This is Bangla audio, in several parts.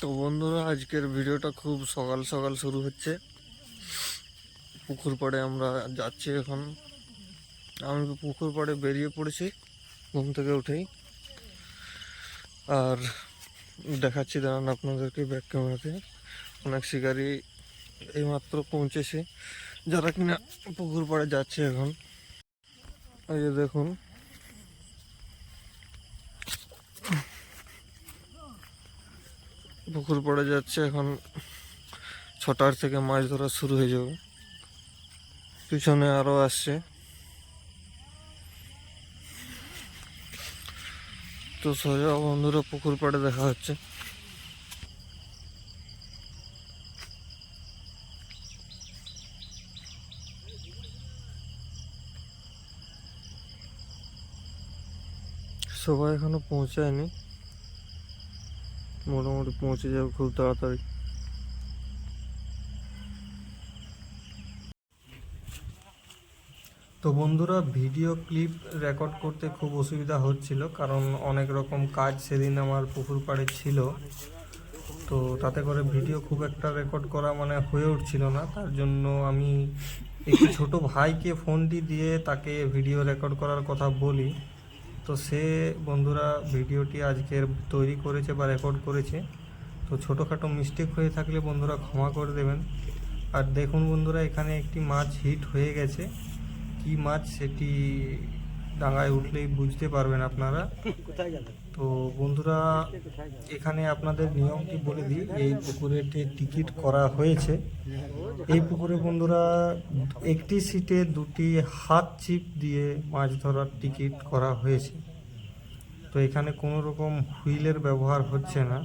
তো বন্ধুরা, আজকের ভিডিওটা খুব সকাল সকাল শুরু হচ্ছে। পুকুর পাড়ে আমরা যাচ্ছি এখন। আমি পুকুর পাড়ে বেরিয়ে পড়েছি, ঘুম থেকে উঠেই। আর দেখাচ্ছি, দাঁড়ান আপনাদেরকে ব্যাক ক্যামেরাতে অনেক শিকারি এইমাত্র পৌঁছেছে, যারা কিনা পুকুর পাড়ে যাচ্ছে এখন। এই যে দেখুন পুকুর পড়ে যাচ্ছে, এখন ছটার থেকে মাছ ধরা শুরু হয়ে যাবে। পিছনে আরও আসছে। তো সোজা বন্ধুরা, পুকুর পাড়ে দেখা হচ্ছে। সবাই এখনও পৌঁছায়নি। মোটামুটি পৌঁছে যাবে খুব তাড়াতাড়ি। তো বন্ধুরা, ভিডিও ক্লিপ রেকর্ড করতে খুব অসুবিধা হচ্ছিল, কারণ অনেক রকম কাজ সেদিন আমার পুকুর পাড়ে ছিল। তো তাতে করে ভিডিও খুব একটা রেকর্ড করা মানে হয়ে উঠছিল না, তার জন্য আমি একটি ছোট ভাইকে ফোনটি দিয়ে তাকে ভিডিও রেকর্ড করার কথা বলি। তো সে বন্ধুরা ভিডিওটি আজকের তৈরি করেছে বা রেকর্ড করেছে। তো ছোটোখাটো মিস্টেক হয়ে থাকলে বন্ধুরা ক্ষমা করে দেবেন। আর দেখুন বন্ধুরা, এখানে একটি মাছ হিট হয়ে গেছে। কি মাছ সেটি ডাঙায় উঠলেই বুঝতে পারবেন আপনারা। তো বন্ধুরা, এখানে আপনাদের নিয়মটি বলে দিই, এই পুকুরের যে টিকিট করা হয়েছে। এই পুকুরে বন্ধুরা, একটি সিটে দুটি হাত চিপ দিয়ে মাছ ধরার টিকিট করা হয়েছে। তো এখানে কোনো রকম হুইলের ব্যবহার হচ্ছে না।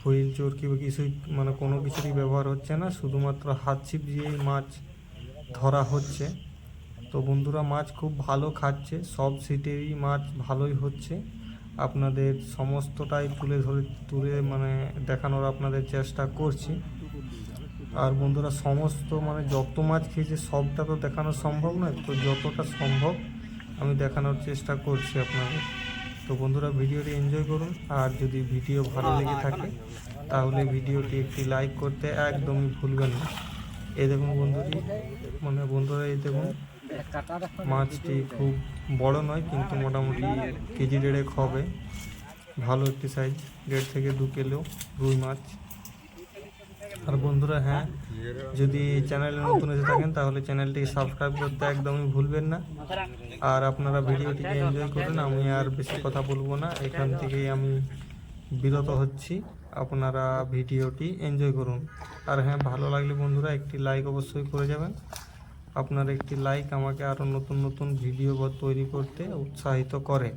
হুইল চোরকি বা কিছুই মানে কোনো কিছুরই ব্যবহার হচ্ছে না, শুধুমাত্র হাত ছিপ দিয়েই মাছ ধরা হচ্ছে। তো বন্ধুরা, মাছ খুব ভালো খাচ্ছে, সব সিটেরই মাছ ভালোই হচ্ছে। আপনাদের সমস্তটাই তুলে ধরে, তুলে মানে দেখানোর আপনাদের চেষ্টা করছি। আর বন্ধুরা, সমস্ত মানে যত মাছ খেয়েছে, সবটা তো দেখানো সম্ভব নয়, তো যতটা সম্ভব আমি দেখানোর চেষ্টা করছি আপনাদের। তো বন্ধুরা, ভিডিওটি এনজয় করুন, আর যদি ভিডিও ভালো লেগে থাকে, তাহলে ভিডিওটি একটি লাইক করতে একদমই ভুলবেন না। এই দেখুন বন্ধুটি মানে বন্ধুরা, এই দেখুন মাছটি খুব বড় নয়, কিন্তু মোটামুটি কেজি দেড়েক হবে। ভালো একটি সাইজ দেড় থেকে দু কিলো রুই মাছ। আর বন্ধুরা হ্যাঁ যদি চ্যানেলে নতুন এসে থাকেন, তাহলে চ্যানেলটিকে সাবস্ক্রাইব করতে একদমই ভুলবেন না। আর আপনারা ভিডিওটিকে এনজয় করুন, আমি আর বেশি কথা বলব না। এখান থেকেই আমি বিরত হচ্ছি। আপনারা ভিডিওটি এনজয় করুন। আর হ্যাঁ ভালো লাগলে বন্ধুরা, একটি লাইক অবশ্যই করে যাবেন। আপনার একটি লাইক আমাকে আরও নতুন নতুন ভিডিও তৈরি করতে উৎসাহিত করে।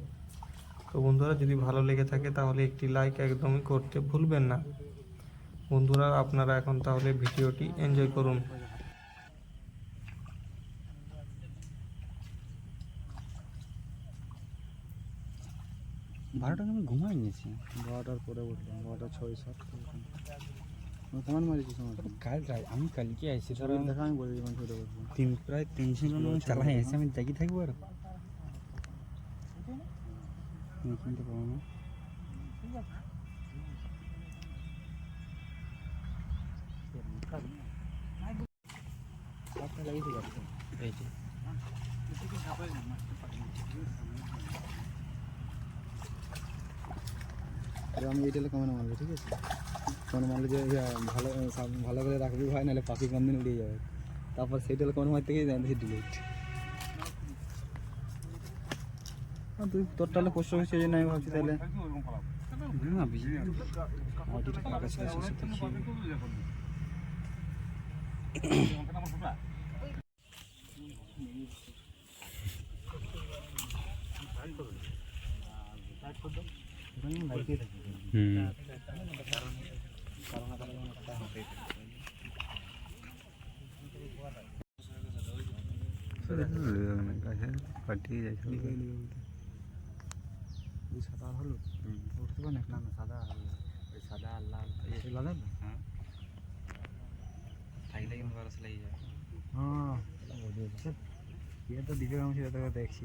তো বন্ধুরা, যদি ভালো লেগে থাকে তাহলে একটি লাইক একদমই করতে ভুলবেন না। বন্ধুরা, আপনারা এখন তাহলে ভিডিওটি এনজয় করুন। বারোটা আমি ঘুমাই নিয়েছি। বারোটার পরে উঠলাম, বারোটা ছয়, সাত কমান মারিছি কাল রাত আমি কালকে আইসি ধর দেখা আমি বলে দিলাম ছুটে বসবো তিন প্রায় তিনশো জন চালাই এসে আমি জাগি থাকব আর। না। এই যে আমি এই টেলে কমানো মারবো ঠিক আছে? কমানো মারলে যে ভালো ভালো করে রাখবি ভাই নাহলে পাখি কম দিন উড়িয়ে যাবে। তারপর সেই টেলে কমানো মারতে গিয়ে জানতে ডিলেট তুই তোর টালে পোস্ট অফিস জন্য আমি ভাবছি তাহলে। না কাছে সেটা হুম। কাটিয়ে যাচ্ছে এই সাদা আর হলুদ উঠতে পারে না না সাদা আর হলুদ। সাদা আর লাল এই লাদা না হ্যাঁ থাকলে কিন্তু খরচ লেগে যায় হ্যাঁ ये तो दिखेगा मुझे तो देखी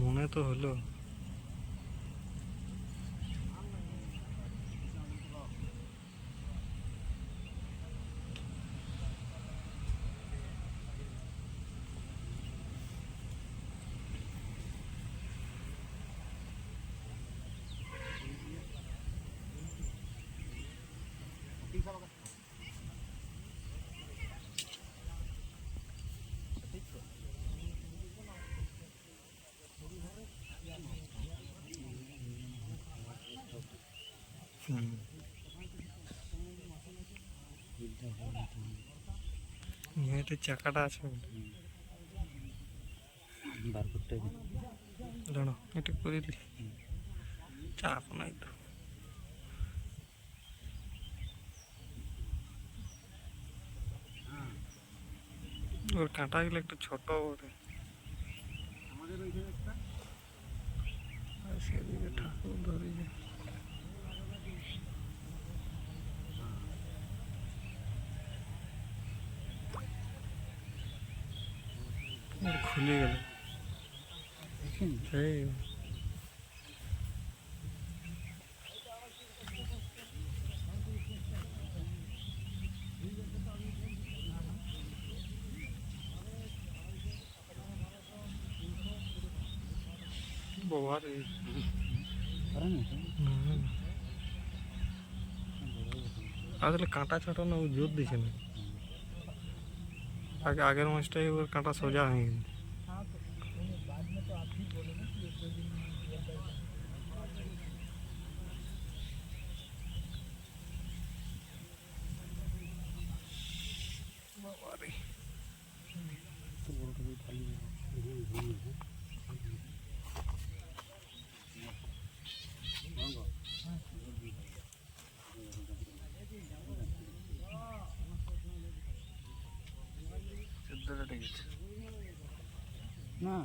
মনে তো হলো। হুম। মেয়েতে চাকাটা আছে। বার করতে হবে দাঁড়ো এটা করে চাপ নাই তো। ওর কাঁটাগুলো একটু ছোট আর সেদিকে ঠাকুর ধরে যে ওর খুলে গেল এই বাবা রে হুম। আসলে কাঁটা ছাটানো ও জোর দিছে না আগে আগের মাছটাই ওর কাঁটা সোজা হয়ে গেছে চোদ্দোটা গেছে না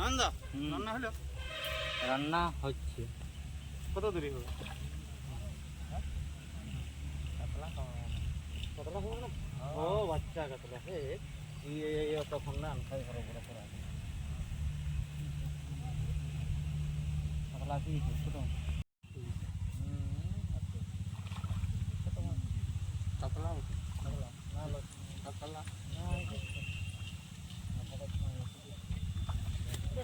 সাইজ রান্না হলো? রান্না হচ্ছে। কত দেরি হবে? ও বাচ্চা কাতলা। হে তখন না আনখাই ঘর বড় করে কাতলা কি ছোট। কাতলা? কাতলা। না কাতলা।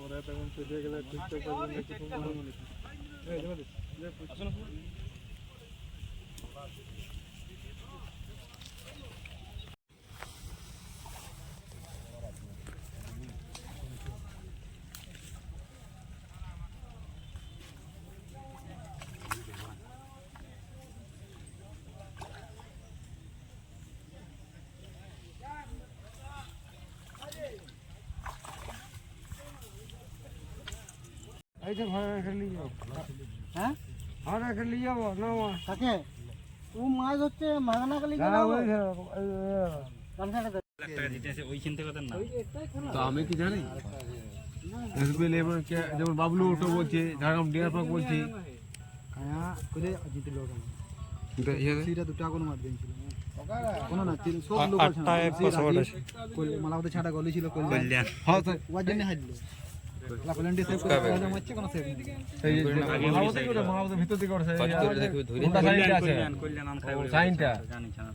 ওরা তখন চলে গেলে ঠিকঠাক করবেন না এই যে ভাড়া রেখে নিয়ে যাব হ্যাঁ? ভাড়া রেখে নিয়ে যাব না থাকে ও মাছ হচ্ছে মাগনা কালি ওইখান থেকে না? তো আমি কি জানি? এসবিএল এবার যেমন বাবলু অটো বলছে ঝাড়গ্রাম ডিয়ার পার্ক বলছে। ছাটা গলি ছিল কল্যাণ। হ্যাঁ স্যার ওয়ার জন্য হারলো লা কল্যাণটি সেভ করে পয়সা মারছে কোনো সেভ নেই এই যে মালাবতে কি ওটা মালাবতে ভিতর দিকে ওটা কোনটা সাইনটা আছে কল্যাণ কল্যাণ আম খাই ও, সাইনটা জানি জানা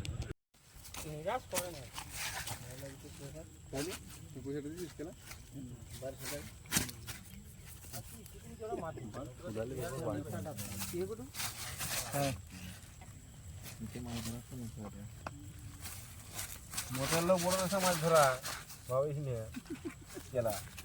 মোটর লোক বড় মাছ ধরা ভাবিস নিয়ে গেলা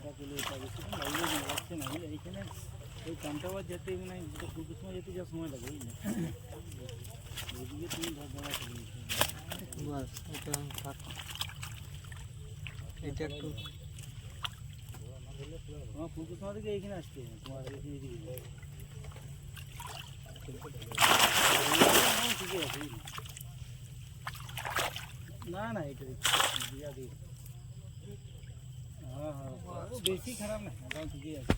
এটা বার করো না। বার এইখানে ওই কান্তাবাদ যেতে মানে ফুলকুর সময় যেতে যা সময় লাগে বুঝলি? ওইদিকে তুমি ধর ধরা করে বাস এটা থাক। এটা একটু তোমার ফুলকুর সময় থেকে এইখানে আসতে তোমার এইখানে এদিকে ঠিকই আছে না না এটা দিয়া ও বেশি খারাপ না মোটামুটি ঠিকই আছে